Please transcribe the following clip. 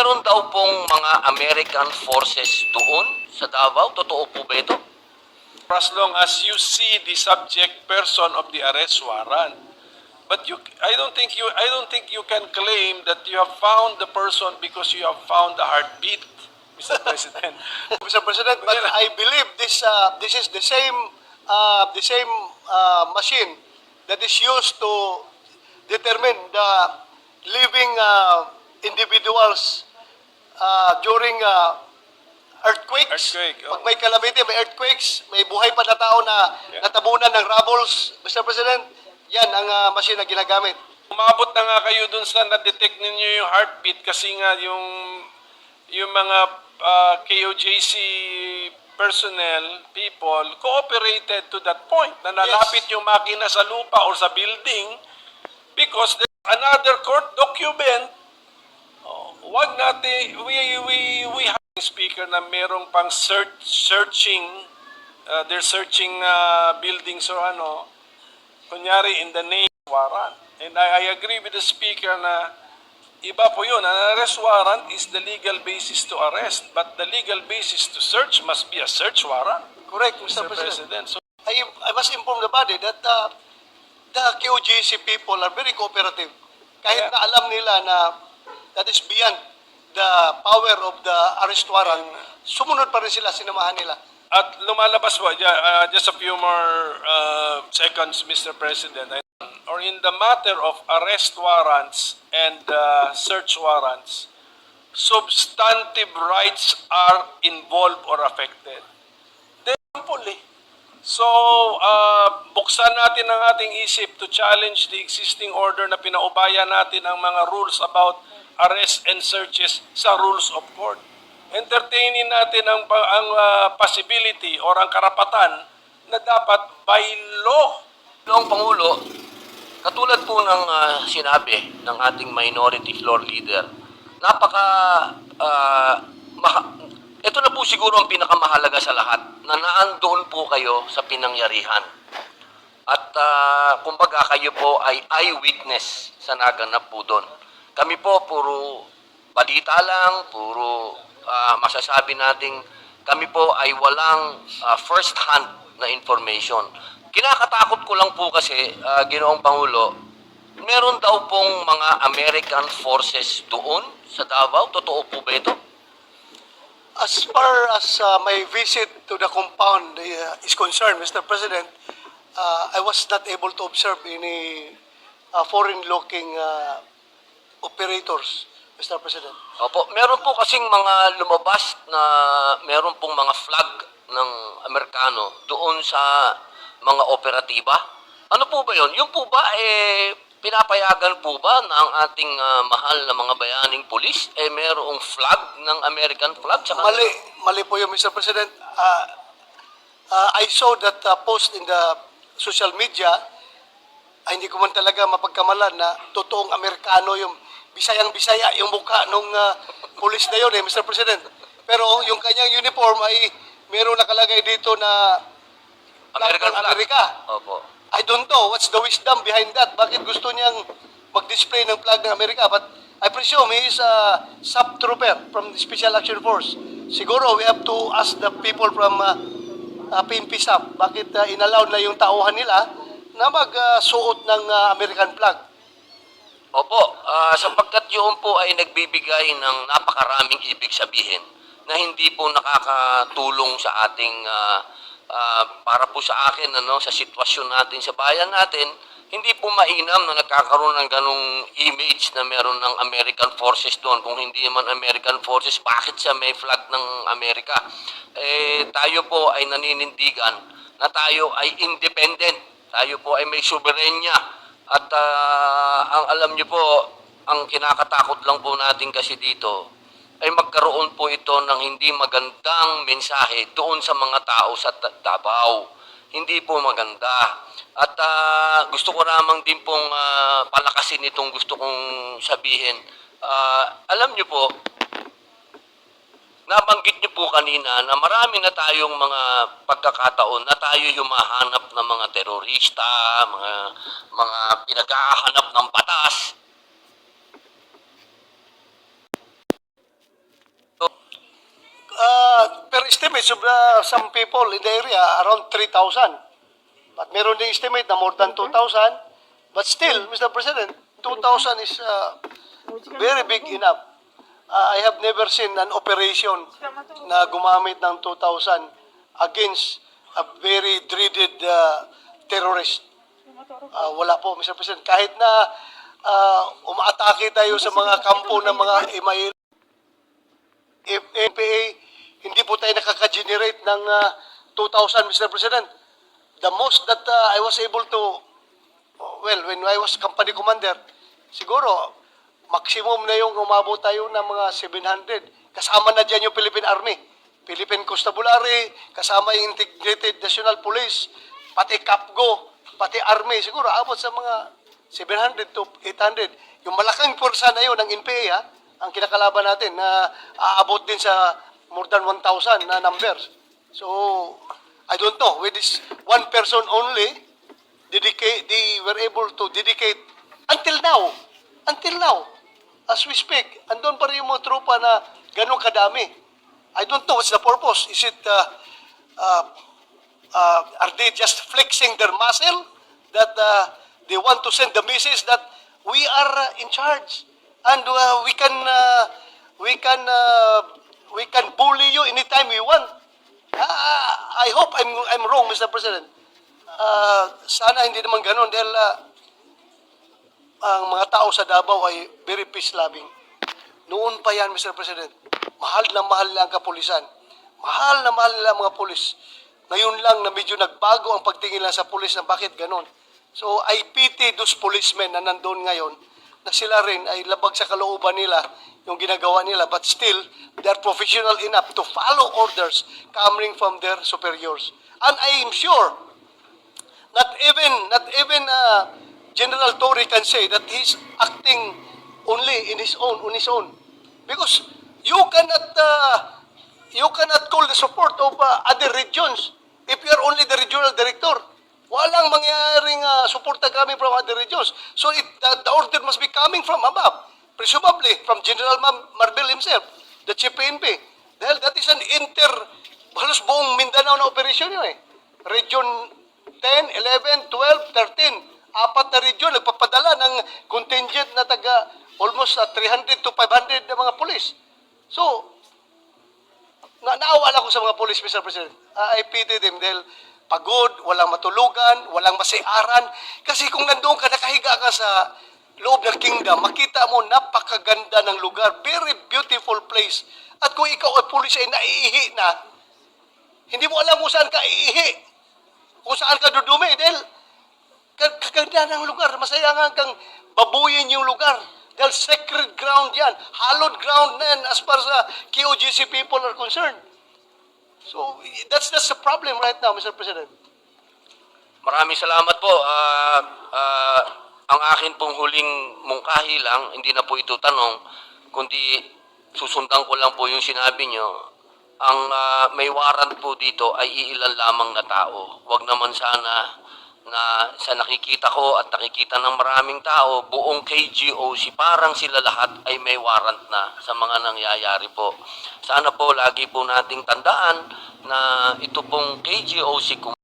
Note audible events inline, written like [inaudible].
meron daw pong mga American forces doon sa Davao. Totoo po ba ito? As long as you see the subject person of the arrest warrant. But you, I don't think you, I don't think you can claim that you have found the person because you have found the heartbeat, Mr. [laughs] President. Mr. President, but I believe this uh, this is the same uh, the same uh, machine that is used to determine the living uh, individuals uh, during uh, earthquakes. Earthquake, oh. Pag may calamity, may earthquakes, may buhay pa na tao na Yeah. natabunan ng rubbles, Mr. President, yan ang uh, machine na ginagamit. Umabot na nga kayo dun sa na-detect ninyo yung heartbeat kasi nga yung yung mga uh, KOJC personnel, people, cooperated to that point na nalapit yung makina sa lupa or sa building because there's another court document wag natin, we, we, we have a speaker na merong pang search, searching, uh, they're searching uh, buildings or ano, kunyari in the name warrant. And I, I agree with the speaker na iba po yun. An arrest warrant is the legal basis to arrest, but the legal basis to search must be a search warrant, Correct, Mr. Mr. President. President. So, I, I must inform the body that uh, the QGC people are very cooperative. Kahit Yeah. na alam nila na that is beyond the power of the arrest warrant, sumunod pa rin sila, sinamahan nila. At lumalabas po, uh, just a few more uh, seconds, Mr. President, or in the matter of arrest warrants and uh, search warrants, substantive rights are involved or affected. Example eh. So, uh, buksan natin ang ating isip to challenge the existing order na pinaubaya natin ang mga rules about arrest and searches sa rules of court. Entertainin natin ang, ang uh, possibility or ang karapatan na dapat by law Noong Pangulo, katulad po ng ah, sinabi ng ating minority floor leader, napaka, maha- ito na po siguro ang pinakamahalaga sa lahat, na naandoon po kayo sa pinangyarihan. At ah, kumbaga kayo po ay eyewitness sa naganap po doon. Kami po puro balita lang, puro ah, masasabi nating kami po ay walang ah, first hand na information. Kinakatakot ko lang po kasi, ah, Ginoong Pangulo, meron daw pong mga American forces doon sa Davao. Totoo po ba ito? As far as uh, my visit to the compound uh, is concerned, Mr. President, uh, I was not able to observe any uh, foreign-looking uh, operators, Mr. President. Opo, meron po kasing mga lumabas na meron pong mga flag ng Amerikano doon sa mga operatiba. Ano po ba yon? Yung po ba, eh, pinapayagan po ba ng ating ah, mahal na mga bayaning pulis, eh, merong flag ng American flag? Tsaka, Mali, mali po yun, Mr. President. Uh, uh, I saw that uh, post in the social media, ay hindi ko man talaga mapagkamalan na totoong Amerikano yung Bisayang-Bisaya yung mukha nung uh, pulis na yun eh, Mr. President. Pero yung kanyang uniform ay meron nakalagay dito na American flag. Amerika. Opo. I don't know what's the wisdom behind that. Bakit gusto niyang mag-display ng flag ng Amerika? But I presume he is a sub-trooper from the Special Action Force. Siguro we have to ask the people from uh, uh, PNP SAP, bakit uh, inalaw na yung tauhan nila na magsuot ng uh, American flag? Opo, ah, sapagkat yun po ay nagbibigay ng napakaraming ibig sabihin na hindi po nakakatulong sa ating ah, ah, para po sa akin ano sa sitwasyon natin sa bayan natin hindi po mainam na nagkakaroon ng ganong image na meron ng American forces doon. Kung hindi man American forces bakit siya may flag ng Amerika? Eh tayo po ay naninindigan na tayo ay independent. Tayo po ay may soberenya at ah, ang alam niyo po, ang kinakatakot lang po natin kasi dito ay magkaroon po ito ng hindi magandang mensahe doon sa mga tao sa Davao. Hindi po maganda. At ah, gusto ko namang din pong ah, palakasin itong gusto kong sabihin. Ah, alam niyo po, Nabanggit niyo po kanina na marami na tayong mga pagkakataon na tayo humahanap ng mga terorista, mga mga pinaghahanap ng batas. Uh, per estimate of uh, some people in the area, around 3,000. But meron din estimate na more than mm-hmm. 2,000. But still, Mr. President, 2,000 is uh, very big enough. Uh, I have never seen an operation na gumamit ng 2,000 against a very dreaded uh, terrorist. Ah, wala po, Mr. President. Kahit na uh, umaatake tayo sa mga kampo ng mga email, NPA, hindi po tayo nakaka-generate ng ah, 2,000, Mr. President. The most that ah, I was able to, well, when I was company commander, siguro, maximum na yung umabot tayo ng mga 700. Kasama na dyan yung Philippine Army. Philippine Constabulary, kasama yung Integrated National Police, pati CAPGO, pati Army. Siguro, abot sa mga 700 to 800. Yung malaking pursa na yun ng NPA, ha, ang kinakalaban natin, na aabot din sa more than 1,000 na numbers. So, I don't know, with this one person only, dedicate, they were able to dedicate until now, until now, as we speak, andun pa rin yung mga tropa na ganun kadami. I don't know what's the purpose. Is it, uh, uh, uh, are they just flexing their muscle that uh, they want to send the message that we are uh, in charge and uh, we can uh, we can uh, we can bully you anytime we want. Uh, I hope I'm I'm wrong, Mr. President. Uh, sana hindi naman ganun dahil uh, ang mga tao sa Davao ay very peace loving. Noon pa yan, Mr. President, mahal na mahal nila ang kapulisan. Mahal na mahal nila ang mga pulis. Ngayon lang na medyo nagbago ang pagtingin lang sa pulis na bakit ganon. So I pity those policemen na nandun ngayon na sila rin ay labag sa kalooban nila yung ginagawa nila but still they're professional enough to follow orders coming from their superiors. And I am sure not even not even uh, General Torre can say that he's acting only in his own on his own because you cannot uh, you cannot call the support of uh, other regions if you are only the regional director. Walang mangyayaring uh, suporta coming from other regions. So it, the, the order must be coming from above, presumably from General Mar- Marbil himself, the chief PNP. Dahil that is an inter, halos buong Mindanao na operasyon yun eh. Region 10, 11, 12, 13. Apat na region nagpapadala ng contingent na taga almost uh, 300 to 500 na mga pulis. So, na naawa lang ako sa mga police, Mr. President. Uh, I pity them dahil pagod, walang matulugan, walang masiaran. Kasi kung nandoon ka, nakahiga ka sa loob ng kingdom, makita mo napakaganda ng lugar. Very beautiful place. At kung ikaw ay police ay naiihi na, hindi mo alam kung saan ka iihi. Kung saan ka dudumi. Dahil kaganda ng lugar. Masaya nga kang babuyin yung lugar. Dahil sacred ground yan. Hallowed ground na yan as far sa KOGC people are concerned. So, that's that's the problem right now, Mr. President. Maraming salamat po. Ah, ah, ang akin pong huling mungkahi lang, hindi na po ito tanong, kundi susundan ko lang po yung sinabi nyo. Ang ah, may warrant po dito ay iilan lamang na tao. Huwag naman sana na sa nakikita ko at nakikita ng maraming tao, buong KGOC, parang sila lahat ay may warrant na sa mga nangyayari po. Sana po lagi po nating tandaan na ito pong KGOC